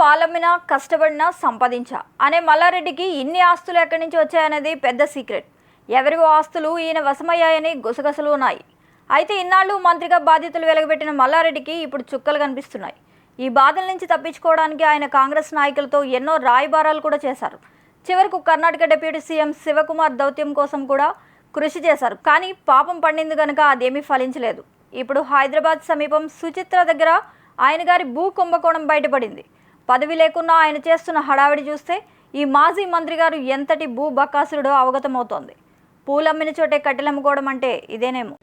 పాలమ్మినా కష్టపడినా సంపాదించా. అనే మల్లారెడ్డికి ఇన్ని ఆస్తులు ఎక్కడి నుంచి వచ్చాయనేది పెద్ద సీక్రెట్. ఎవరివో ఆస్తులు ఈయన వశమయ్యాయని గుసగుసలు ఉన్నాయి. అయితే ఇన్నాళ్ళు మంత్రిగా బాధ్యతలు వెలగబెట్టిన మల్లారెడ్డికి ఇప్పుడు చుక్కలు కనిపిస్తున్నాయి. ఈ బాధల నుంచి తప్పించుకోవడానికి ఆయన కాంగ్రెస్ నాయకులతో ఎన్నో రాయబారాలు కూడా చేశారు. చివరకు కర్ణాటక డిప్యూటీ సీఎం శివకుమార్ దౌత్యం కోసం కూడా కృషి చేశారు. కానీ పాపం పండింది కనుక అదేమీ ఫలించలేదు. ఇప్పుడు హైదరాబాద్ సమీపం సుచిత్ర దగ్గర ఆయన గారి భూ కుంభకోణం బయటపడింది. పదవి లేకున్నా ఆయన చేస్తున్న హడావిడి చూస్తే ఈ మాజీ మంత్రి గారు ఎంతటి భూ బకాసురుడో అవగతమవుతోంది. పూలమ్మిన చోటే కట్టెలమ్ముకోవడం అంటే ఇదేనేమో.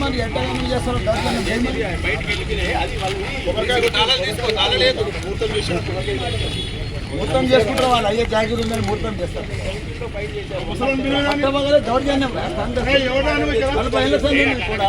మరి ఎట్లా చేస్తారో. మొత్తం చేసుకుంటారు వాళ్ళు అయ్యే జాగిరి ఉందని మొత్తం చేస్తారు. దౌర్జన్యం కూడా.